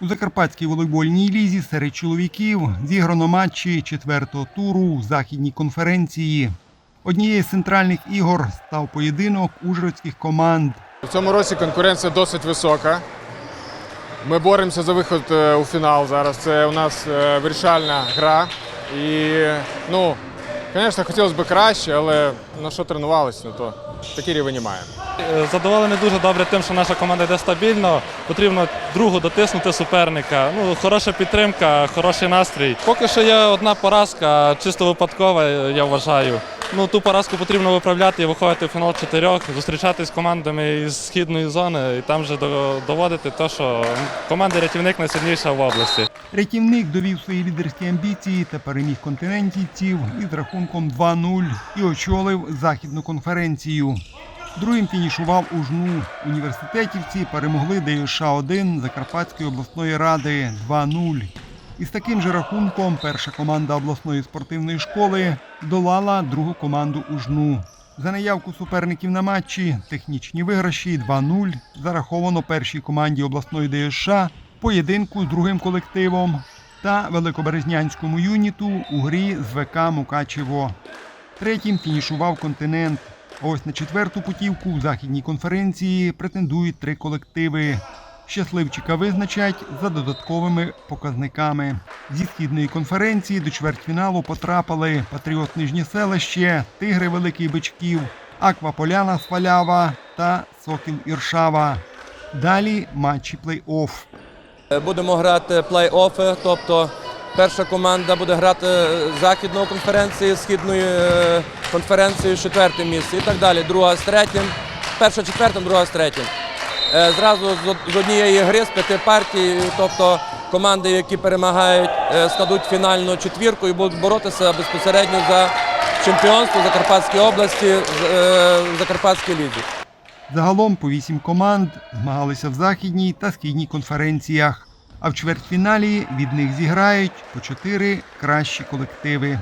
У закарпатській волейбольній лізі серед чоловіків зіграно матчі четвертого туру західній конференції. Однією з центральних ігор став поєдинок ужгородських команд. У цьому році конкуренція досить висока. Ми боремося за виход е, у фінал зараз. Це у нас е, вирішальна гра. І, ну, звісно, хотілося б краще, але на що тренувалися, ну то такий рівень маємо. Е, дуже добре тим, що наша команда йде стабільно. Потрібно другу дотиснути суперника. Ну, хороша підтримка, хороший настрій. Поки що є одна поразка, чисто випадкова, я вважаю. Ну, ту поразку потрібно виправляти і виходити в фінал чотирьох, зустрічатись з командами із східної зони і там вже доводити те, що команда рятівник найсильніша в області. Рятівник довів свої лідерські амбіції та переміг континентівців із рахунком 2-0 і очолив західну конференцію. Другим фінішував у жну. Університетівці перемогли ДЮШ-1 Закарпатської обласної ради 2-0. Із таким же рахунком перша команда обласної спортивної школи долала другу команду у жну. За наявку суперників на матчі технічні виграші 2-0 зараховано першій команді обласної ДЮШ поєдинку з другим колективом та великоберезнянському юніту у грі з ВК Мукачево. Третім фінішував континент. Ось на четверту путівку в західній конференції претендують три колективи. Щасливчика визначать за додатковими показниками. Зі східної конференції до чвертьфіналу потрапили Патріот Нижнє селище, Тигри Великий Бичків, Аква Поляна Свалява та Сокіл Іршава. Далі матчі плей-офф. Будемо грати плей-оффи, тобто перша команда буде грати західну конференцію, східною е, конференцією з четвертим місцем і так далі. Друга з третім, перша четвертим, друга з третім. Е, Зразу з однієї гри, з п'яти партій, тобто команди, які перемагають, е, складуть фінальну четвірку і будуть боротися безпосередньо за чемпіонство Закарпатської області е, в Закарпатській лізі. Загалом по вісім команд змагалися в західній та східній конференціях. А в чвертьфіналі від них зіграють по чотири кращі колективи.